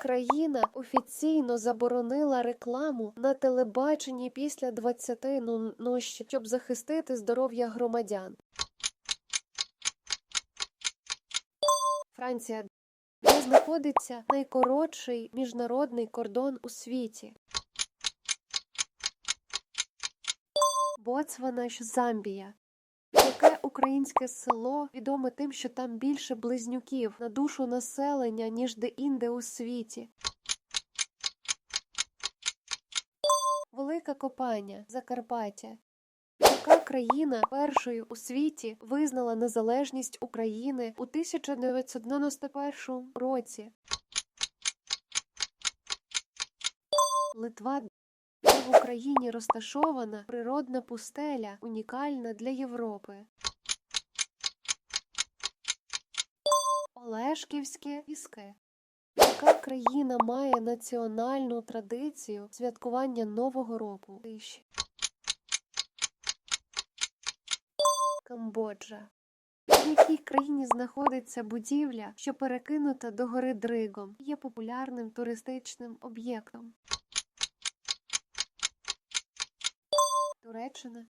країна офіційно заборонила рекламу на телебаченні після 20 ну- ночі, щоб захистити здоров'я громадян? Франція. Де знаходиться найкоротший міжнародний кордон у світі? Боцвана Замбія. Українське село відоме тим, що там більше близнюків на душу населення, ніж де-інде у світі? Велика Копання, Закарпаття. Яка країна першою у світі визнала незалежність України у 1991 році? Литва. В Україні розташована природна пустеля, унікальна для Європи. Олешківське піски. Яка країна має національну традицію святкування Нового року? Камбоджа. В якій країні знаходиться будівля, що перекинута до гори Дригом, є популярним туристичним об'єктом? Туреччина.